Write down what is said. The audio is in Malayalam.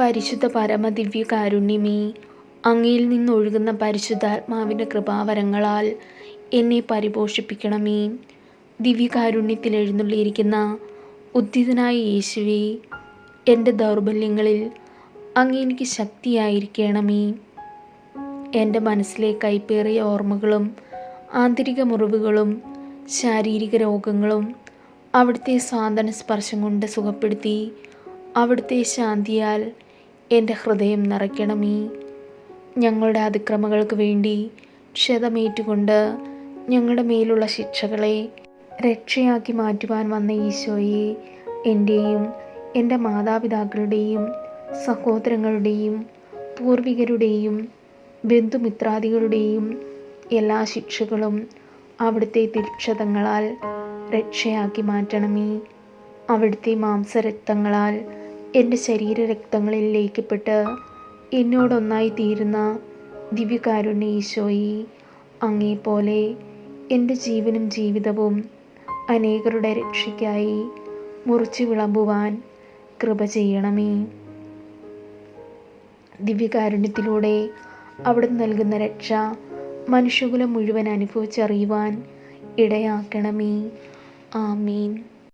പരിശുദ്ധ പരമദിവ്യ കാരുണ്യമേ അങ്ങയിൽ നിന്നൊഴുകുന്ന പരിശുദ്ധാത്മാവിന്റെ കൃപാവരങ്ങളാൽ എന്നെ പരിപോഷിപ്പിക്കണമേ. ദിവ്യകാരുണ്യത്തിൽ എഴുന്നള്ളിയിരിക്കുന്ന ഉദ്ധിതനായ യേശുവേ എന്റെ ദൗർബല്യങ്ങളിൽ അങ്ങ് എനിക്ക് ശക്തിയായിരിക്കണമേ. എന്റെ മനസ്സിലെ കൈപ്പേറിയ ഓർമ്മകളും ആന്തരിക മുറിവുകളും ശാരീരിക രോഗങ്ങളും അവിടുത്തെ സാന്ത്വന സ്പർശം കൊണ്ട് സുഖപ്പെടുത്തി അവിടുത്തെ ശാന്തിയാൽ എന്റെ ഹൃദയം നിറയ്ക്കണമേ. ഞങ്ങളുടെ അതിക്രമങ്ങൾക്ക് വേണ്ടി ക്ഷതമേറ്റുകൊണ്ട് ഞങ്ങളുടെ മേലുള്ള ശിക്ഷകളെ രക്ഷയാക്കി മാറ്റുവാൻ വന്ന ഈശോയെ എന്റെയും എന്റെ മാതാപിതാക്കളുടെയും സഹോദരങ്ങളുടെയും പൂർവികരുടെയും ബന്ധുമിത്രാദികളുടെയും എല്ലാ ശിക്ഷകളും അവിടുത്തെ തിരുക്ഷതങ്ങളാൽ രക്ഷയാക്കി മാറ്റണമേ. അവിടുത്തെ മാംസരക്തങ്ങളാൽ എന്റെ ശരീരരക്തങ്ങളിൽ ലയിക്കപ്പെട്ട് എന്നോടൊന്നായി തീരുന്ന ദിവ്യകാരുണ്യ ഈശോയി അങ്ങേപ്പോലെ എന്റെ ജീവനും ജീവിതവും അനേകരുടെ രക്ഷയ്ക്കായി മുറിച്ചു വിളമ്പുവാൻ കൃപ ചെയ്യണമേ. ദിവ്യകാരുണ്യത്തിലൂടെ അവിടെ നൽകുന്ന രക്ഷ മനുഷ്യകുലം മുഴുവൻ അനുഭവിച്ചറിയുവാൻ ഇടയാക്കണമേ. ആമീൻ.